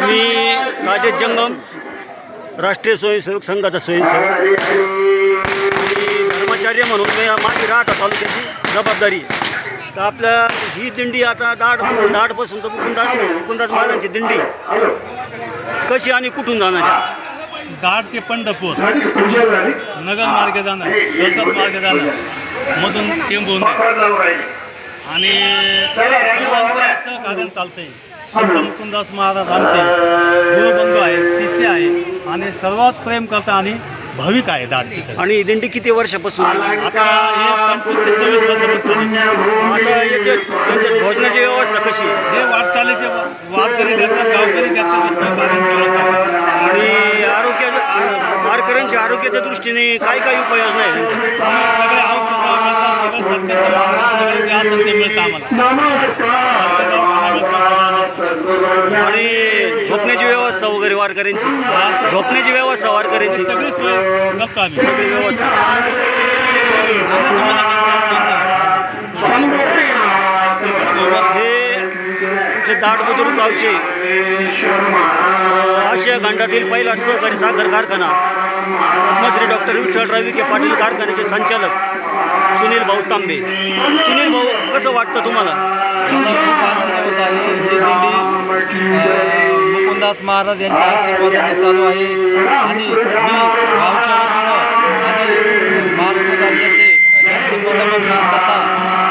मी राजेश जंगम राष्ट्रीय स्वयंसेवक संघाचा स्वयंसेवक आणि धर्माचार्य म्हणून मी माझी राहता तालुक्याची जबाबदारी. तर आपल्या ही दिंडी आता दाट दाटपासून तर मुकुंदास मुकुंदास महाराजांची दिंडी. कशी आणि कुठून जाणार आहे? दाट ते पंढरपूर. नगर मार्गे जाणं जळगाव मार्गे जाणं मधून टेंबून. आणि सहकार्य चालतंय. मुकुंदास महाराज आमचे गुरुबंधू आहे शिष्य आहे आणि सर्वात प्रेम करता आणि भाविक आहे सगळी. आणि दिंडी किती वर्षापासून? आता हे पंचवीस ते सव्वीस वर्षापासून. आता याच्यात याच्यात भोजनाची व्यवस्था कशी? हे वाटचालीचे वारकरी देतात गावकरी देतात सहकार्य. आणि आरोग्याच्या वारकऱ्यांच्या आरोग्याच्या दृष्टीने काय काय उपाययोजना आहे त्यांच्या आम्ही सगळे औषधं मिळतात सगळं सरकारचं मार्गदर्शन सगळं जे असेल ते मिळतं आम्हाला सरकारी दवाखाना मिळतो सगळं. आणि झोपण्याची व्यवस्था वगैरे वारकऱ्यांची. झोपण्याची व्यवस्था वारकऱ्यांची. सगळी व्यवस्था. हे आमचे दाटबुद्रुक गावचे आशिया खंडातील पहिला सहकारी साखर कारखाना पद्मश्री डॉक्टर विठ्ठलराव विखे पाटील कारखान्याचे संचालक सुनील भाऊ तांबे. सुनील भाऊ कसं वाटतं तुम्हाला? मुकुंदास महाराज यांच्या आशीर्वादाने चालू आहे. आणि मी गावच्या वतीनं आणि महाराष्ट्र राज्याचे तथा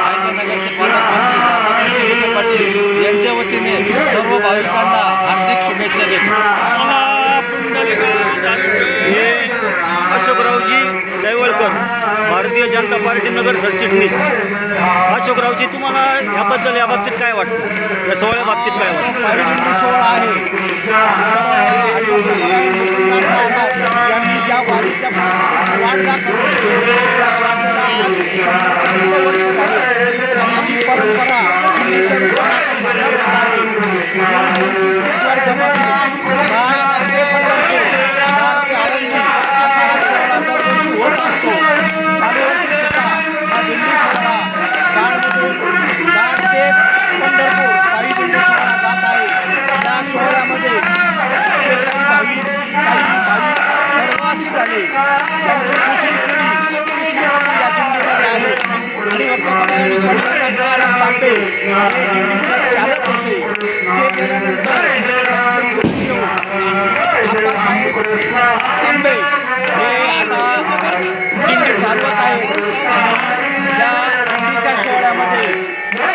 आयल्यानगरचे पालकमंत्री राधाकृष्ण पाटील यांच्या वतीने सर्व भाविकांना हार्दिक शुभेच्छा देतो. अशोकरावजी दैवळकर भारतीय जनता पार्टी नगर सरचिटणीस. अशोकरावजी तुम्हाला ह्याबद्दल या बाबतीत काय वाटतं? या सोहळ्या बाबतीत काय वाटतं? सोहळा आहे ज्या दांड ते पंढरपूर काही दिंडी सोहळा जात आहे या सोहळ्यामध्ये जे काही भाविक काही भाविक सर्वांशी झाले त्यांची दुसरी पिढी तिसरी पिढी या दिंडीमध्ये आहे आणि भक्तकमळाने पंढरनाथ महाराज तांबे हे दिंडीचे चालक होते ते गेल्यानंतर तांबे हे आता दिंडी चालवत आहे या दिंडीच्या सोहळ्यामध्ये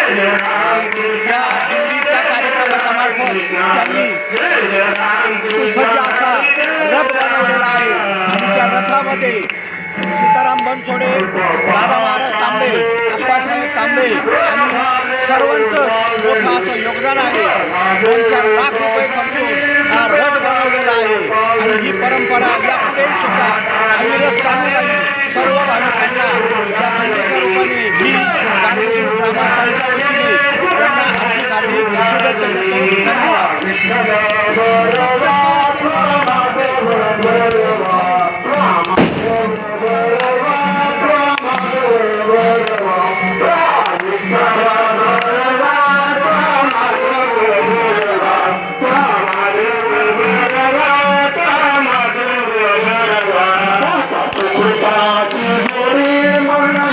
या दिंडीच्या त्यांनी सुसज्ज असा रथ बनवलेला आहे आणि त्या रथामध्ये सीताराम बनसोडे दादा महाराज तांबे अप्पासाहेब तांबे आणि सर्वांचं मोठं असं योगदान आहे. दोन चार लाख रुपये खर्चून हा